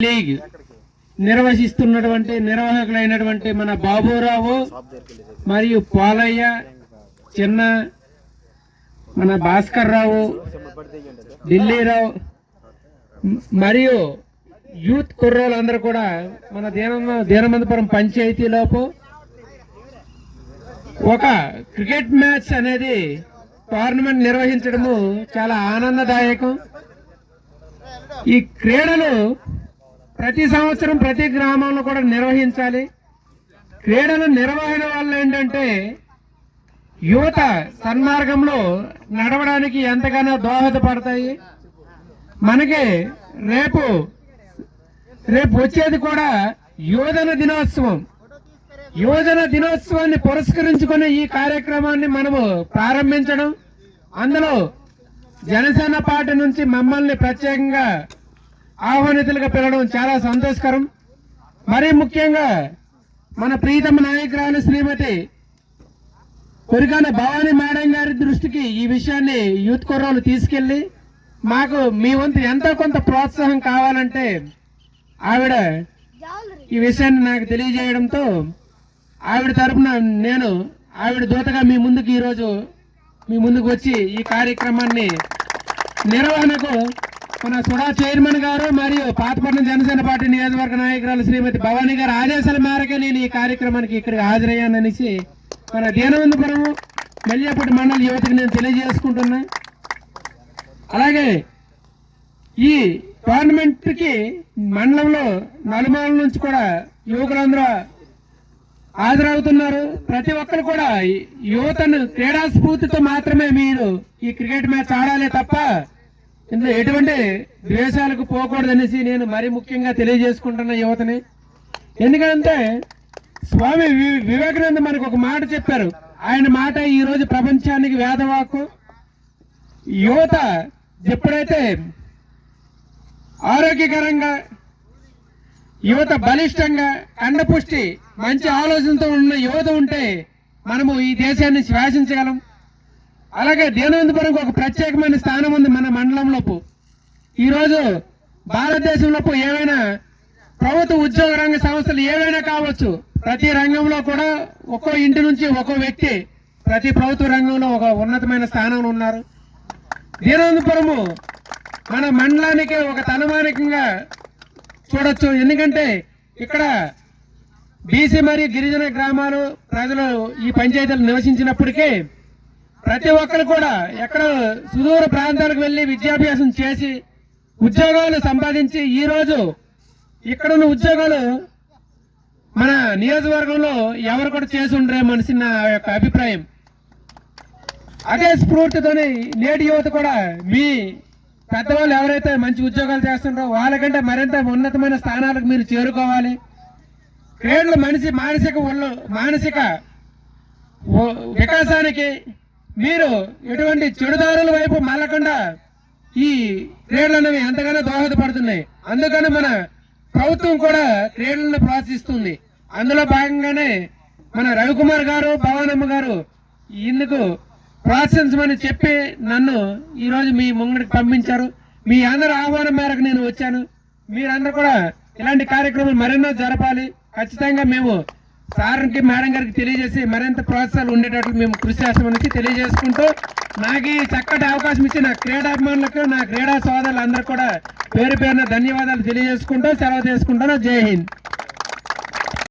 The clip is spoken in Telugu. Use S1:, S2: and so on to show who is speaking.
S1: లీగ్ నిర్వహిస్తున్నటువంటి నిర్వాహకులైనటువంటి మన బాబురావు మరియు పాలయ్య చిన్న మన భాస్కర్ రావు ఢిల్లీరావు మరియు యూత్ కుర్రోళ్ళందరూ కూడా మన దీన దీనమంతపురం పంచాయతీలోపు ఒక క్రికెట్ మ్యాచ్ అనేది టోర్నమెంట్ నిర్వహించడము చాలా ఆనందదాయకం. ఈ క్రీడలు ప్రతి సంవత్సరం ప్రతి గ్రామంలో కూడా నిర్వహించాలి. క్రీడల నిర్వహణ వల్ల ఏంటంటే యువత సన్మార్గంలో నడవడానికి ఎంతగానో దోహదపడతాయి. మనకి రేపు రేపు వచ్చేది కూడా యువజన దినోత్సవం. యువజన దినోత్సవాన్ని పురస్కరించుకుని ఈ కార్యక్రమాన్ని మనము ప్రారంభించడం. అందులో జనసేన పార్టీ నుంచి మమ్మల్ని ప్రత్యేకంగా ఆహ్వానితులుగా పిలవడం చాలా సంతోషకరం. మరీ ముఖ్యంగా మన ప్రీతమ నాయకురాలు శ్రీమతి కొరికాన భవానీ మేడం గారి దృష్టికి ఈ విషయాన్ని యూత్ కుర్రోలు తీసుకెళ్ళి మాకు మీ వంతు ఎంతో కొంత ప్రోత్సాహం కావాలంటే ఆవిడ ఈ విషయాన్ని నాకు తెలియజేయడంతో ఆవిడ తరపున నేను ఆవిడ దూతగా మీ ముందుకు ఈరోజు మీ ముందుకు వచ్చి ఈ కార్యక్రమాన్ని నిర్వహణకు మన సుడా చైర్మన్ గారు మరియు పాతపట్నం జనసేన పార్టీ నియోజకవర్గ నాయకురాలు శ్రీమతి భవానీ గారు ఆదేశాల మేరకే నేను ఈ కార్యక్రమానికి ఇక్కడికి హాజరయ్యాననేసి మన దీనవంతపురం మెల్లియపూటి మండలి యువతకి నేను తెలియజేసుకుంటున్నా. అలాగే ఈ టోర్నమెంట్కి మండలంలో నలుమూల నుంచి కూడా యువకులందరూ హాజరవుతున్నారు. ప్రతి ఒక్కరు కూడా యువతను క్రీడా స్ఫూర్తితో మాత్రమే మీరు ఈ క్రికెట్ మ్యాచ్ ఆడాలి తప్ప ఇందులో ఎటువంటి ద్వేషాలకు పోకూడదనేసి నేను మరీ ముఖ్యంగా తెలియజేసుకుంటున్న యువతని. ఎందుకంటే స్వామి వి- వివేకానంద మనకు ఒక మాట చెప్పారు. ఆయన మాట ఈ రోజు ప్రపంచానికి వేదవాకు యువత ఎప్పుడైతే ఆరోగ్యకరంగా యువత బలిష్టంగా కండపుష్టి మంచి ఆలోచనతో ఉన్న యువత ఉంటే మనము ఈ దేశాన్ని శ్వాసించగలం. అలాగే దీనవంతపురంకి ఒక ప్రత్యేకమైన స్థానం ఉంది మన మండలంలోపు. ఈరోజు భారతదేశంలోపు ఏవైనా ప్రభుత్వ ఉద్యోగ రంగ సంస్థలు ఏవైనా కావచ్చు ప్రతి రంగంలో కూడా ఒక్కో ఇంటి నుంచి ఒక్కో వ్యక్తి ప్రతి ప్రభుత్వ రంగంలో ఒక ఉన్నతమైన స్థానంలో ఉన్నారు. దీనవంతపురము మన మండలానికి ఒక తలమానికంగా చూడొచ్చు. ఎందుకంటే ఇక్కడ బీసీ మరియు గిరిజన గ్రామాలు ప్రజలు ఈ పంచాయతీలు నివసించినప్పటికీ ప్రతి ఒక్కరు కూడా ఎక్కడ సుదూర ప్రాంతాలకు వెళ్ళి విద్యాభ్యాసం చేసి ఉద్యోగాలు సంపాదించి ఈరోజు ఇక్కడున్న ఉద్యోగాలు మన నియోజకవర్గంలో ఎవరు కూడా చేసి ఉండరే మనిషి నా యొక్క అభిప్రాయం. అదే స్ఫూర్తితోని నేటి యువత కూడా మీ పెద్దవాళ్ళు ఎవరైతే మంచి ఉద్యోగాలు చేస్తుంటారో వాళ్ళకంటే మరింత ఉన్నతమైన స్థానాలకు మీరు చేరుకోవాలి. క్రీడలు మనిషి మానసిక ఒళ్ళు మానసిక వికాసానికి మీరు ఎటువంటి చెడుదారుల వైపు మళ్ళకుండా ఈ క్రీడలు అనేవి ఎంతగానో దోహదపడుతున్నాయి. అందుకని మన ప్రభుత్వం కూడా క్రీడలను ప్రోత్సహిస్తుంది. అందులో భాగంగానే మన రవికుమార్ గారు భవానమ్మ గారు ఇందుకు ప్రోత్సహించమని చెప్పి నన్ను ఈరోజు మీ ముంగడికి పంపించారు. మీ అందరి ఆహ్వానం మేరకు నేను వచ్చాను. మీరందరూ కూడా ఇలాంటి కార్యక్రమాలు మరెన్నో జరపాలి. ఖచ్చితంగా మేము సార్కి మేడం గారికి తెలియజేసి మరింత ప్రోత్సాహాలు ఉండేటట్లు మేము కృషి చేస్తామని తెలియజేసుకుంటూ నాకు ఈ చక్కటి అవకాశం ఇచ్చిన క్రీడాభిమానులకు నా క్రీడా సోదరులందరూ కూడా పేరు పేరున ధన్యవాదాలు తెలియజేసుకుంటూ సెలవు తీసుకుంటాను జై హింద్.